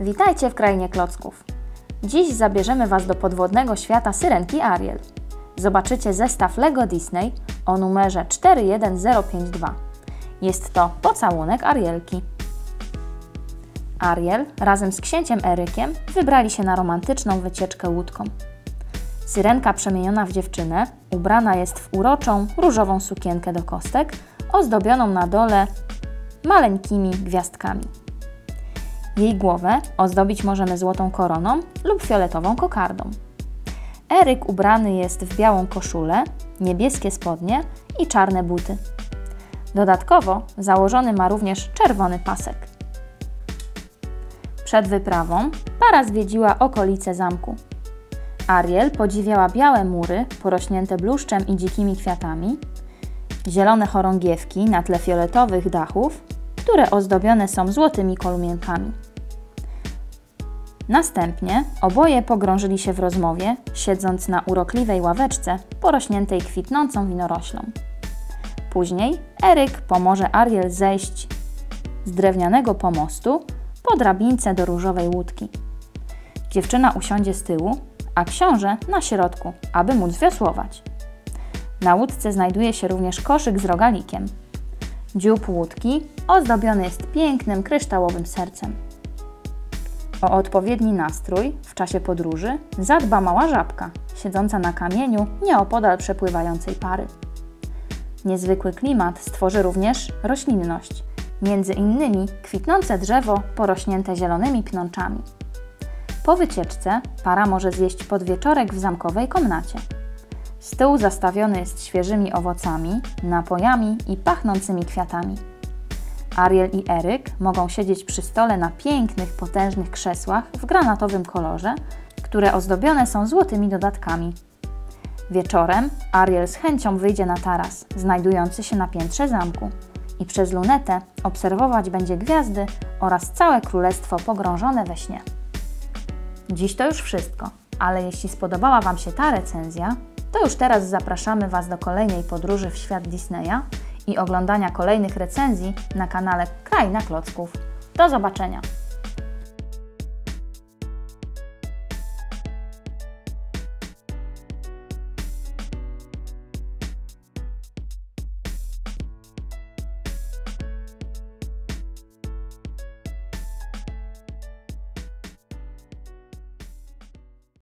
Witajcie w Krainie Klocków. Dziś zabierzemy Was do podwodnego świata Syrenki Ariel. Zobaczycie zestaw LEGO Disney o numerze 41052. Jest to pocałunek Arielki. Ariel razem z księciem Erykiem wybrali się na romantyczną wycieczkę łódką. Syrenka przemieniona w dziewczynę ubrana jest w uroczą, różową sukienkę do kostek, ozdobioną na dole maleńkimi gwiazdkami. Jej głowę ozdobić możemy złotą koroną lub fioletową kokardą. Eryk ubrany jest w białą koszulę, niebieskie spodnie i czarne buty. Dodatkowo założony ma również czerwony pasek. Przed wyprawą para zwiedziła okolice zamku. Ariel podziwiała białe mury porośnięte bluszczem i dzikimi kwiatami, zielone chorągiewki na tle fioletowych dachów, które ozdobione są złotymi kolumienkami. Następnie oboje pogrążyli się w rozmowie, siedząc na urokliwej ławeczce porośniętej kwitnącą winoroślą. Później Eryk pomoże Ariel zejść z drewnianego pomostu po drabince do różowej łódki. Dziewczyna usiądzie z tyłu, a książę na środku, aby móc wiosłować. Na łódce znajduje się również koszyk z rogalikiem. Dziób łódki ozdobiony jest pięknym kryształowym sercem. O odpowiedni nastrój w czasie podróży zadba mała żabka, siedząca na kamieniu nieopodal przepływającej pary. Niezwykły klimat stworzy również roślinność, między innymi kwitnące drzewo porośnięte zielonymi pnączami. Po wycieczce para może zjeść podwieczorek w zamkowej komnacie. Stół zastawiony jest świeżymi owocami, napojami i pachnącymi kwiatami. Ariel i Eryk mogą siedzieć przy stole na pięknych, potężnych krzesłach w granatowym kolorze, które ozdobione są złotymi dodatkami. Wieczorem Ariel z chęcią wyjdzie na taras, znajdujący się na piętrze zamku i przez lunetę obserwować będzie gwiazdy oraz całe królestwo pogrążone we śnie. Dziś to już wszystko, ale jeśli spodobała Wam się ta recenzja, to już teraz zapraszamy Was do kolejnej podróży w świat Disneya i oglądania kolejnych recenzji na kanale Kraina Klocków. Do zobaczenia!